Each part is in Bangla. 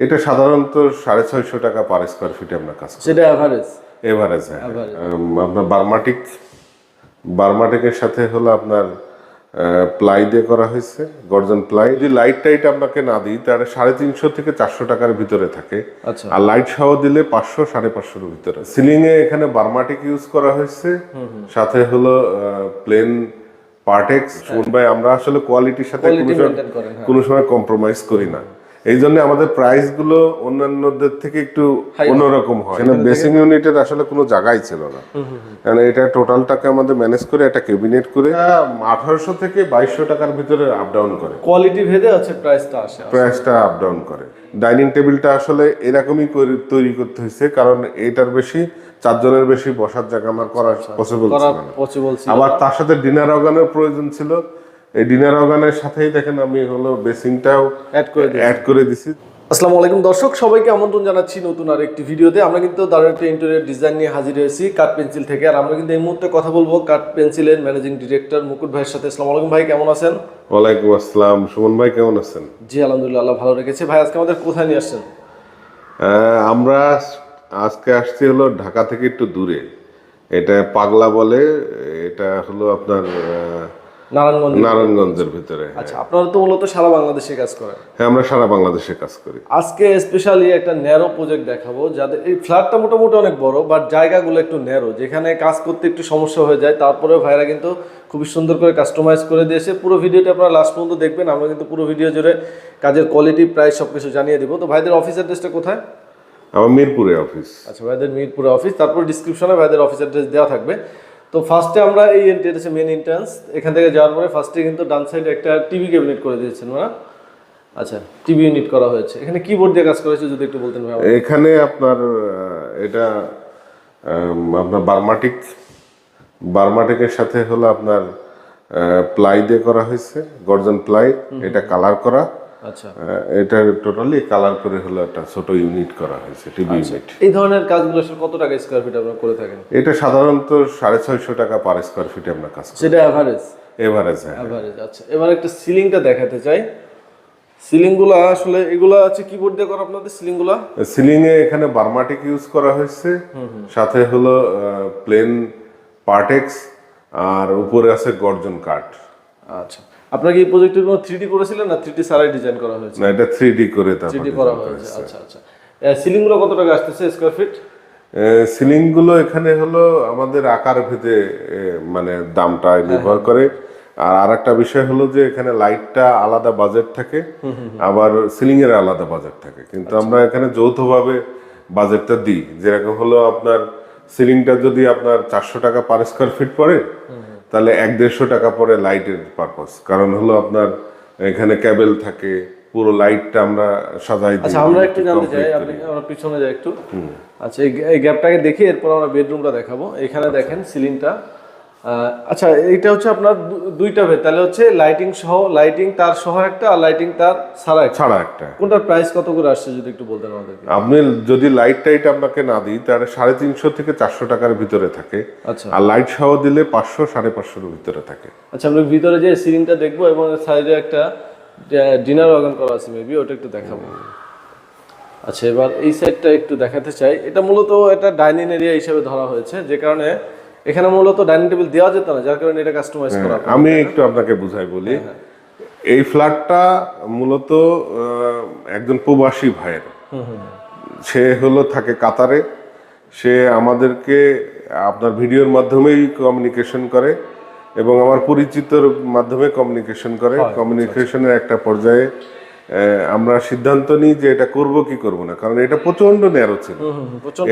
এটা সাধারণত সাড়ে ছয়শো টাকা পার স্কোয়ার ফিটে আমরা কাজ করি। সেটা অ্যাভারেজ এভারেজ হ্যাঁ। আপনার বার্মাটিক বার্মাটিকের সাথে হলো আপনার প্লাই দিয়ে করা হয়েছে গর্জন প্লাই যদি লাইট টাইট আপনাকে না দিই তাহলে সাড়ে তিনশো থেকে চারশো টাকার ভিতরে থাকে। আচ্ছা। আর লাইট সহ দিলে পাঁচশো সাড়ে পাঁচশোর ভিতরে। সিলিং এ এখানে বার্মাটিক ইউজ করা হয়েছে। সাথে হলো প্লেন পার্টেক্স ভাই আমরা আসলে কোয়ালিটির সাথে কোনো সময়- করেন হ্যাঁ। কোনো সময় কম্প্রোমাইজ করি না। এই জন্য আমাদের প্রাইসগুলো অন্যান্যদের থেকে একটু অন্যরকম হয়। এখানে বেসিং ইউনিটের আসলে কোনো জায়গাই ছিল না। কারণ এটা টোটালটাকে আমাদের ম্যানেজ করে একটা ক্যাবিনেট করে আঠারোশো থেকে বাইশশো টাকার ভিতরে আপ ডাউন করে। কোয়ালিটি ভেদে হচ্ছে প্রাইসটা আসে প্রাইসটা আপ ডাউন করে। ডাইনিং টেবিলটা আসলে এরকমই করে- তৈরি করতে হয়েছে কারণ এটার বেশি চারজনের বেশি বসার জায়গা আমার করা পসিবল ছিল না। পসিবল আবার তার সাথে ডিনার অর্গানের প্রয়োজন ছিল। এই ডিনার অর্গানের সাথেই দেখেন আমি হলো বেসিংটাও অ্যাড করে অ্যাড করে দিছি। আসসালামু আলাইকুম দর্শক সবাইকে আমন্ত্রণ জানাচ্ছি নতুন আর একটি ভিডিওতে। আমরা কিন্তু দারুণ একটা ইন্টেরিয়র ডিজাইন নিয়ে হাজির হয়েছি কাঠ পেন্সিল থেকে। আর আমরা কিন্তু এই মুহূর্তে কথা বলব কাঠ পেন্সিলের ম্যানেজিং ডিরেক্টর মুকুট ভাইয়ের সাথে। আসসালামু আলাইকুম ভাই কেমন আছেন? ওয়ালাইকুম আসসালাম। সুমন ভাই কেমন আছেন? জি আলহামদুলিল্লাহ আল্লাহ ভালো রেখেছে। ভাই আজকে আমাদের কোথায় নিয়ে আসছেন? আমরা আজকে আসছি হলো ঢাকা থেকে একটু দূরে। এটা পাগলা বলে এটা হলো আপনার নারায়ণগঞ্জ? নারায়ণগঞ্জের ভিতরে আচ্ছা আপনারা তো মূলত সারা বাংলাদেশে কাজ করেন। হ্যাঁ আমরা সারা বাংলাদেশে কাজ করি। আজকে স্পেশালি একটা ন্যারো প্রজেক্ট দেখাবো যাদের এই ফ্ল্যাটটা মোটামুটি অনেক বড় বাট জায়গাগুলো একটু ন্যারো। যেখানে কাজ করতে একটু সমস্যা হয়ে যায় তারপরে ভাইরা কিন্তু খুবই সুন্দর করে কাস্টমাইজ করে দিয়েছে। পুরো ভিডিওটা আপনারা লাস্ট পর্যন্ত দেখবেন আমরা কিন্তু পুরো ভিডিও জুড়ে কাজের কোয়ালিটি প্রাইস সব কিছু জানিয়ে দিব। তো ভাইদের অফিস অ্যাড্রেসটা কোথায়? আমার মিরপুরে অফিস আচ্ছা ভাইদের মিরপুরে অফিস তারপর ডিসক্রিপশনে ভাইদের অফিস অ্যাড্রেস দেওয়া থাকবে। তো ফার্স্টে আমরা এই এন্ট্রি মেন এন্ট্রান্স এখান থেকে যাওয়ার পরে ফার্স্টে কিন্তু ডান সাইডে একটা টিভি ক্যাবিনেট করে দিয়েছেন না আচ্ছা টিভি ইউনিট করা হয়েছে। এখানে কিবোর্ড দিয়ে কাজ করা হয়েছে যদি একটু বলতেন ভাই এখানে আপনার এটা আপনার বার্মাটিক বার্মাটিকের সাথে হলো আপনার প্লাই দিয়ে করা হয়েছে গর্জন প্লাই এটা কালার করা। আচ্ছা। এটা টোটালি কালার করে হলো একটা ছোট ইউনিট করা হয়েছে টিভি ইউনিট এই ধরনের কাজগুলো কত টাকা স্কোয়ার ফিট আপনারা করে থাকেন? এটা সাধারণত সাড়ে ছয়শো টাকা পার স্কোয়ার ফিটে আমরা কাজ করি। সেটা অ্যাভারেজ এভারেজ হ্যাঁ। অ্যাভারেজ আচ্ছা। এবার একটা সিলিংটা দেখাতে চাই। সিলিংগুলো আসলে এগুলো আছে কিবোর্ড দিয়ে করা আপনাদের সিলিংগুলো সিলিং এ এখানে বার্মাটিক ইউজ করা হয়েছে। সাথে হলো প্লেন পার্টেক্স আর উপরে আছে গর্জন কাঠ আচ্ছা। আপনার কি এই প্রজেক্টের কোনো থ্রি করেছিলেন না থ্রি সারাই ডিজাইন করা হয়েছে? না এটা থ্রি ডি করে থ্রি ডি করা হয়েছে আচ্ছা আচ্ছা। সিলিংগুলো কত টাকা আসতেছে স্কোয়ার ফিট সিলিংগুলো এখানে হলো আমাদের আকার ভেদে মানে দামটা নির্ভর করে। আর আর একটা বিষয় হলো যে এখানে লাইটটা আলাদা বাজেট থাকে আবার সিলিং এর আলাদা বাজেট থাকে। কিন্তু আমরা এখানে যৌথভাবে বাজেটটা দিই। যেরকম হলো আপনার সিলিংটা যদি আপনার চারশো টাকা পার স্কোয়ার ফিট পড়ে তাহলে এক দেড়শো টাকা পরে লাইটের পারপাস কারণ হলো আপনার এখানে ক্যাবেল থাকে পুরো লাইটটা আমরা সাজাই দিই আচ্ছা আমরা একটু জানতে চাই আপনি আমরা পিছনে যাই একটু। আচ্ছা এই গ্যাপটাকে দেখি এরপর আমরা বেডরুমটা দেখাবো। এখানে দেখেন সিলিংটা আচ্ছা এইটা হচ্ছে আপনার দুইটা ভেদ। তাহলে হচ্ছে লাইটিং সহ লাইটিং তার সহ একটা আর লাইটিং তার ছাড়া একটা। ছাড়া একটা। কোনটার প্রাইস কত করে আসছে যদি একটু বলতেন আমাদেরকে? আপনি যদি লাইট টাইট আপনাকে না দিই তাহলে সাড়ে তিনশো থেকে চারশো টাকার ভিতরে থাকে। আচ্ছা। আর লাইট সহ দিলে পাঁচশো সাড়ে পাঁচশোর ভিতরে থাকে। আচ্ছা আমরা ভিতরে যে সিলিংটা দেখব এবং সাইডে একটা ডিনার অর্গান করা আছে মেবি ওটা একটু দেখাবো। আচ্ছা এবার এই সাইডটা একটু দেখাতে চাই। এটা মূলত একটা ডাইনিং এরিয়া হিসেবে ধরা হয়েছে যে কারণে এখানে মূলত ডাইনিং টেবিল দেওয়া যেত না যার কারণে এটা কাস্টমাইজ করা আমি একটু আপনাকে বুঝাই বলি। এই ফ্ল্যাটটা মূলত একজন প্রবাসী ভাইয়ের। সে হলো থাকে কাতারে। সে আমাদেরকে আপনার ভিডিওর মাধ্যমেই কমিউনিকেশন করে এবং আমার পরিচিতর মাধ্যমে কমিউনিকেশন করে। কমিউনিকেশনের একটা পর্যায়ে আমরা সিদ্ধান্ত নিই যে এটা করব কি করব না কারণ এটা প্রচণ্ড ন্যারো ছিল।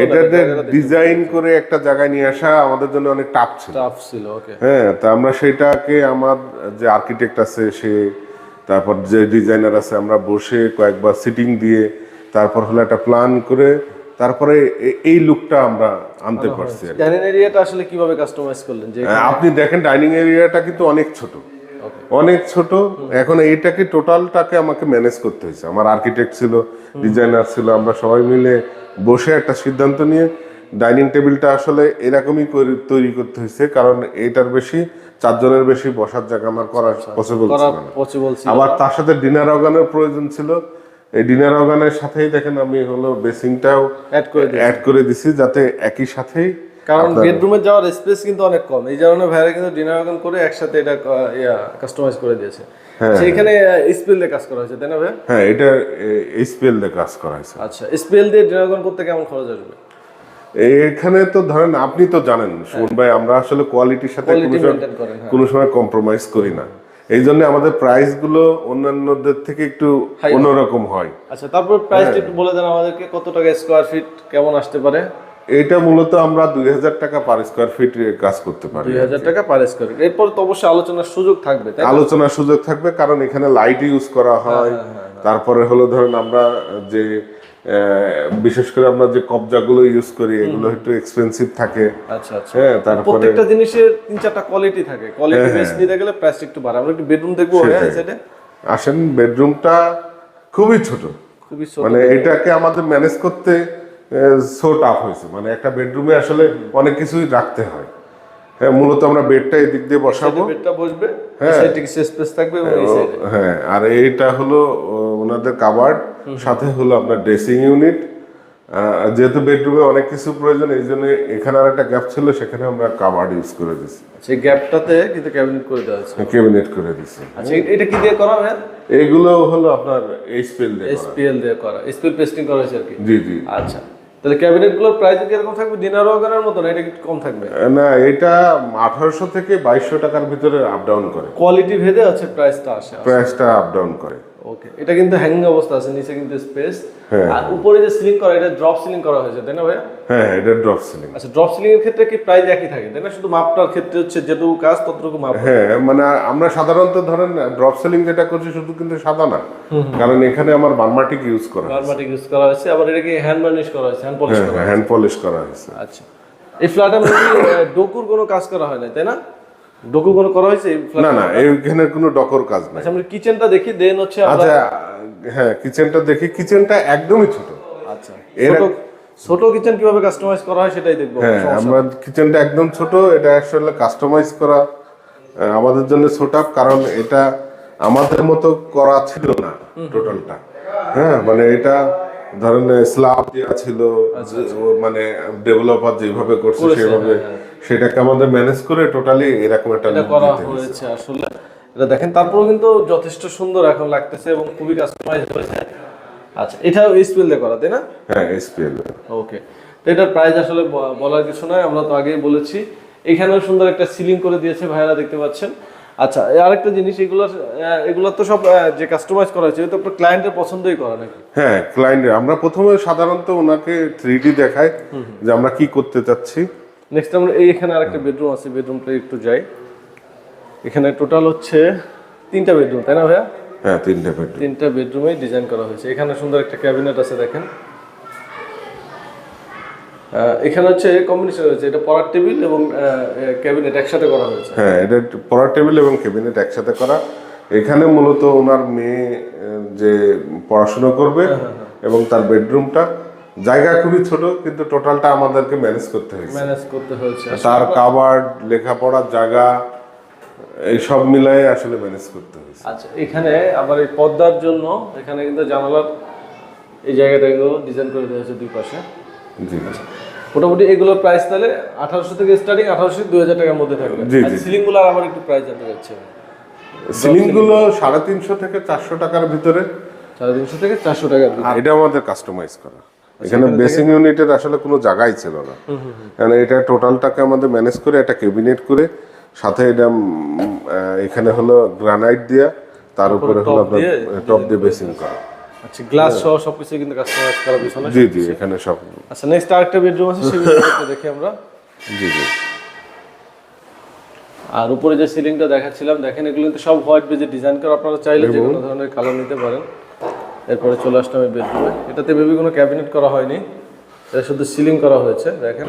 এটাতে ডিজাইন করে একটা জায়গায় নিয়ে আসা আমাদের জন্য অনেক টাফ ছিল। টাফ ছিল ওকে হ্যাঁ তা আমরা সেটাকে আমার যে আর্কিটেক্ট আছে সে তারপর যে ডিজাইনার আছে আমরা বসে কয়েকবার সিটিং দিয়ে তারপর হলো একটা প্ল্যান করে তারপরে এই লুকটা আমরা আনতে পারছি। ডাইনিং এরিয়াটা আসলে কীভাবে কাস্টমাইজ করলেন? যে হ্যাঁ, আপনি দেখেন ডাইনিং এরিয়াটা কিন্তু অনেক ছোট। অনেক ছোট এখন এইটাকে টোটালটাকে আমাকে ম্যানেজ করতে হয়েছে। আমার আর্কিটেক্ট ছিল ডিজাইনার ছিল আমরা সবাই মিলে বসে একটা সিদ্ধান্ত নিয়ে ডাইনিং টেবিলটা আসলে এরকমই তৈরি করতে হয়েছে কারণ এটার বেশি চারজনের বেশি বসার জায়গা আমার করা পসিবল করা ছিল আবার তার সাথে ডিনার অর্গানের প্রয়োজন ছিল। এই ডিনার অর্গানের সাথেই দেখেন আমি হলো বেসিংটাও অ্যাড করে অ্যাড করে দিছি যাতে একই সাথেই কারণ বেডরুমে যাওয়ার স্পেস কিন্তু অনেক কম। এই কারণে ভাইরা কিন্তু ডিনার অর্গান করে একসাথে এটা ইয়া কাস্টমাইজ করে দিয়েছে। সেইখানে স্পেল দিয়ে কাজ করা হয়েছে তাই না ভাই? হ্যাঁ এটা এইচপিএল দিয়ে কাজ করা হয়েছে। আচ্ছা স্পেল দিয়ে ডিনার অর্গান করতে কেমন খরচ আসবে? এখানে তো ধরেন আপনি তো জানেন সুমন ভাই আমরা আসলে কোয়ালিটির সাথে কোনো সময়- করেন হ্যাঁ। কোনো সময় কম্প্রোমাইজ করি না। এই জন্য আমাদের প্রাইসগুলো অন্যান্যদের থেকে একটু অন্যরকম হয়। আচ্ছা তারপর প্রাইস একটু বলে দেন আমাদেরকে কত টাকা স্কোয়ার ফিট কেমন আসতে পারে? এটা মূলত আমরা দুই হাজার টাকা পার স্কোয়ার ফিট কাজ করতে পারি। দুই হাজার টাকা পার স্কোয়ার ফিট এরপর তো অবশ্যই আলোচনার সুযোগ থাকবে আলোচনার সুযোগ থাকবে কারণ এখানে লাইট ইউজ করা হয় তারপরে হলো ধরেন আমরা যে বিশেষ করে আমরা যে কবজাগুলো ইউজ করি এগুলো একটু এক্সপেন্সিভ থাকে। আচ্ছা আচ্ছা। হ্যাঁ তারপরে প্রত্যেকটা জিনিসের তিন চারটা কোয়ালিটি থাকে। কোয়ালিটি বেস নিতে গেলে প্রাইস একটু বাড়ে। আমরা একটু বেডরুম দেখব হ্যাঁ আসেন বেডরুমটা খুবই ছোট। খুবই ছোট। মানে এটাকে আমাদের ম্যানেজ করতে সো টাফ হয়েছে। মানে একটা বেডরুমে আসলে অনেক কিছুই রাখতে হয়। হ্যাঁ মূলত আমরা বেডটা এদিক দিয়ে বসাবো। বেডটা বসবে কিছু স্পেস থাকবে হ্যাঁ আর এইটা হলো ওনাদের কাবার্ড সাথে হলো আপনার ড্রেসিং ইউনিট যেহেতু বেডরুমে অনেক কিছু প্রয়োজন এই জন্য এখানে আর একটা গ্যাপ ছিল সেখানে আমরা কাবার্ড ইউজ করে দিছি সেই গ্যাপটাতে কিন্তু ক্যাবিনেট করে দেওয়া হয়েছে। ক্যাবিনেট করে দিছি আচ্ছা এটা কি দিয়ে করা হয়? এইগুলো হলো আপনার এইচপিএল দিয়ে করা। এসপিএল দিয়ে করা। এসপিএল পেস্টিং করা হয়েছে আর কি। জি জি। আচ্ছা। তাহলে থাকবে? ডিনার ওয়াগানের মতো না এটা কম থাকবে? না এটা আঠারোশো থেকে বাইশশো টাকার ভিতরে আপ ডাউন করে। কোয়ালিটি ভেদে হচ্ছে প্রাইসটা আসে। প্রাইসটা আপ ডাউন করে। ওকে এটা কিন্তু হ্যাঙ্গিং অবস্থা আছে নিচে কিন্তু স্পেস হ্যাঁ। আর উপরে যে সিলিং করা এটা ড্রপ সিলিং করা হয়েছে তাই না ভাইয়া? হ্যাঁ হ্যাঁ, এটা ড্রপ সিলিং আচ্ছা ড্রপ সিলিং এর ক্ষেত্রে কি প্রাইস একই থাকে তাই না? শুধু মাপটার ক্ষেত্রে হচ্ছে যেটুকু কাজ ততটুকু মাপ। হ্যাঁ মানে আমরা সাধারণত ধরেন ড্রপ সেলিং যেটা করছি শুধু কিন্তু সাদা না। কারণ এখানে আমার বার্মাটিক ইউজ করা নরমাটিক ইউজ করা হয়েছে আবার এটা কি হ্যান্ড বার্নিশ করা হয়েছে হ্যান্ড পলিশ করা হ্যান্ড পলিশ করা হয়েছে। আচ্ছা। এই ফ্ল্যাটের মধ্যে ডোকুর কোনো কাজ করা হয় না তাই না? ডোকু কোনো করা হয়েছে না না এইখানে কোনো ডকর কাজ নাই। আচ্ছা আমরা কিচেনটা দেখি দেন হচ্ছে আচ্ছা হ্যাঁ কিচেনটা দেখি কিচেনটা একদমই ছোট। আচ্ছা ছোট ছোট কিচেন কীভাবে কাস্টমাইজ করা হয় সেটাই দেখব হ্যাঁ আমরা কিচেনটা একদম ছোট এটা আসলে কাস্টমাইজ করা আমাদের জন্য ছোট কারণ এটা আমাদের মতো করা ছিল না টোটালটা হ্যাঁ মানে এটা ধরেন স্ল্যাব দেওয়া ছিল মানে ডেভেলপার যেভাবে করছে সেভাবে সেটাকে আমাদের ম্যানেজ করে টোটালি এরকম একটা করা হয়েছে। আসলে। এটা দেখেন তারপরেও কিন্তু যথেষ্ট সুন্দর এখন লাগতেছে এবং খুবই কাস্টমাইজ হয়েছে। আচ্ছা এটাও স্পিল দিয়ে করা তাই না? হ্যাঁ এসপিএল ওকে তো এটার প্রাইস আসলে বলার কিছু নয় আমরা তো আগেই বলেছি। এখানেও সুন্দর একটা সিলিং করে দিয়েছে ভাইরা দেখতে পাচ্ছেন। আচ্ছা আরেকটা জিনিস এগুলো এগুলো তো সব যে কাস্টমাইজ করা হয়েছে তো আপনার ক্লায়েন্টের পছন্দই করা নাকি? হ্যাঁ ক্লায়েন্ট আমরা প্রথমে সাধারণত ওনাকে থ্রি দেখাই যে আমরা কি করতে চাচ্ছি। নেক্সট আমরা এই এখানে আরেকটা বেডরুম আছে বেডরুমটা একটু যাই। এখানে টোটাল হচ্ছে তিনটা বেডরুম তাই না ভাইয়া? হ্যাঁ তিনটে বেডরুম তিনটা বেডরুমে ডিজাইন করা হয়েছে। এখানে সুন্দর একটা ক্যাবিনেট আছে দেখেন। এখানে হচ্ছে কম্বিনেশন হয়েছে এটা পড়ার টেবিল এবং ক্যাবিনেট একসাথে করা হয়েছে। হ্যাঁ এটা পড়ার টেবিল এবং ক্যাবিনেট একসাথে করা। এখানে মূলত ওনার মেয়ে যে পড়াশোনা করবে এবং তার বেডরুমটা জায়গা খুবই ছোট কিন্তু টোটালটা আমাদেরকে ম্যানেজ করতে হয়েছে। ম্যানেজ করতে হয়েছে। তার কাবার্ড লেখাপড়ার জায়গা এই সব মিলাই আসলে ম্যানেজ করতে হয়েছে। আচ্ছা এখানে আবার এই পর্দার জন্য এখানে কিন্তু জানালার এই জায়গাটা এগুলো ডিজাইন করে দেওয়া হয়েছে দুই পাশে। জি। মোটামুটি এগুলোর প্রাইস তাহলে আঠারোশো থেকে স্টার্টিং আঠারোশো দুই হাজার টাকার মধ্যে থাকবে। জি, আর জি। সিলিংগুলো আবার একটু প্রাইস জানতে চাচ্ছি সিলিংগুলো সাড়ে তিনশো থেকে চারশো টাকার ভিতরে। সাড়ে তিনশো থেকে চারশো টাকার। এটা আমাদের কাস্টমাইজ করা। এখানে বেসিং ইউনিটের আসলে কোনো জায়গাই ছিল না। কারণ এটা টোটালটাকে আমাদের ম্যানেজ করে একটা ক্যাবিনেট করে সাথে এটা এখানে হলো গ্রানাইট দেয়া তার উপরে হলো আপনার টপ দিয়ে বেসিং করা। আচ্ছা গ্লাস সহ সবকিছু কিন্তু কাস্টমাইজ করা পিছনে জি জি এখানে সব আচ্ছা নেক্সট আরেকটা বেডরুম আছে সেই বেডরুমটা দেখি আমরা। জি জি। আর উপরে যে সিলিংটা দেখাচ্ছিলাম দেখেন এগুলো কিন্তু সব হোয়াইট বেজে ডিজাইন করা। আপনারা চাইলে যে কোনো ধরনের কালার নিতে পারেন। এরপরে চলে আসলাম এই বেডরুমে। এটাতে বেবি কোনো ক্যাবিনেট করা হয়নি। এটা শুধু সিলিং করা হয়েছে দেখেন।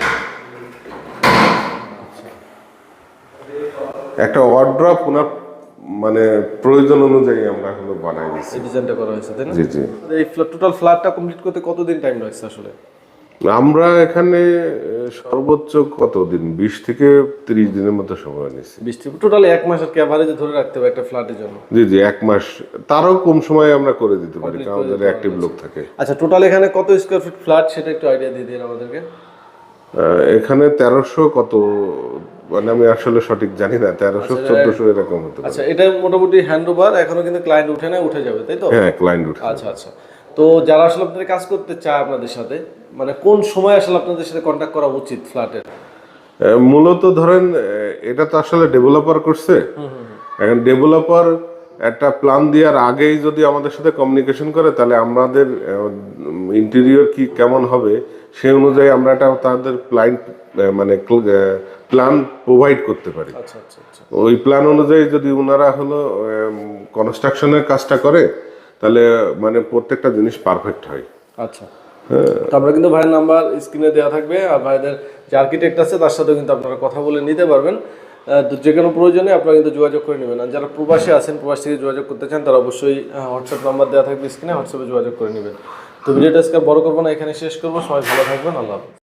একটা ওয়ার্ড্রপ ওনার মানে প্রয়োজন অনুযায়ী আমরা হলো বানাই দিচ্ছি এই ডিজাইনটা করা হয়েছে তাই না? জি জি। এই টোটাল ফ্ল্যাটটা কমপ্লিট করতে কতদিন টাইম লাগছে আসলে? আমরা এখানে সর্বোচ্চ কত দিন বিশ থেকে তিরিশ দিনের মতো সময় বৃষ্টি টোটালি এক মাসের ক্যাভারেজে ধরে রাখতে হবে একটা ফ্ল্যাটের জন্য। জি জি এক মাস। তারও কম সময়ে আমরা করে দিতে পারি কারণ আমাদের অ্যাক্টিভ লোক থাকে। আচ্ছা টোটাল এখানে কত স্কোয়ার ফিট ফ্ল্যাট সেটা একটু আইডিয়া দিয়ে দিন আমাদেরকে। এখানে তেরোশো কত মানে আমি আসলে সঠিক জানি না তেরোশো চোদ্দশো এরকম হতে পারে। আচ্ছা এটা মোটামুটি হ্যান্ড ওভার এখনও কিন্তু ক্লায়েন্ট উঠে না উঠে যাবে তাই তো? হ্যাঁ ক্লায়েন্ট উঠে আচ্ছা আচ্ছা। তো যারা আসলে আপনাদের কাজ করতে চায় আপনাদের সাথে মানে কোন সময় আসলে আপনাদের সাথে কন্ট্যাক্ট করা উচিত ফ্ল্যাটের মূলত ধরেন এটা তো আসলে ডেভেলপার করছে। এখন ডেভেলপার একটা প্ল্যান দেওয়ার আগেই যদি আমাদের সাথে কমিউনিকেশন করে তাহলে আমাদের ইন্টেরিয়র কি কেমন হবে সেই অনুযায়ী আমরা একটা তাদের ক্লায়েন্ট মানে প্ল্যান প্রোভাইড করতে পারি। আচ্ছা আচ্ছা আচ্ছা। ওই প্ল্যান অনুযায়ী যদি ওনারা হলো কনস্ট্রাকশনের কাজটা করে তাহলে মানে প্রত্যেকটা জিনিস পারফেক্ট হয়। আচ্ছা। আমরা কিন্তু ভাইয়ের নাম্বার স্ক্রিনে দেওয়া থাকবে আর ভাইদের যে আর্কিটেক্ট আছে তার সাথেও কিন্তু আপনারা কথা বলে নিতে পারবেন। যে কোনো প্রয়োজনে আপনারা কিন্তু যোগাযোগ করে নেবেন। আর যারা প্রবাসী আছেন, প্রবাস থেকে যোগাযোগ করতে চান, তারা অবশ্যই হোয়াটসঅ্যাপ নাম্বার দেওয়া থাকবে স্ক্রিনে হোয়াটসঅ্যাপে যোগাযোগ করে নেবেন। তো ভিডিওটা আজকে বড় করব না, এখানে শেষ করব। সবাই ভালো থাকবেন, আল্লাহ হাফিজ।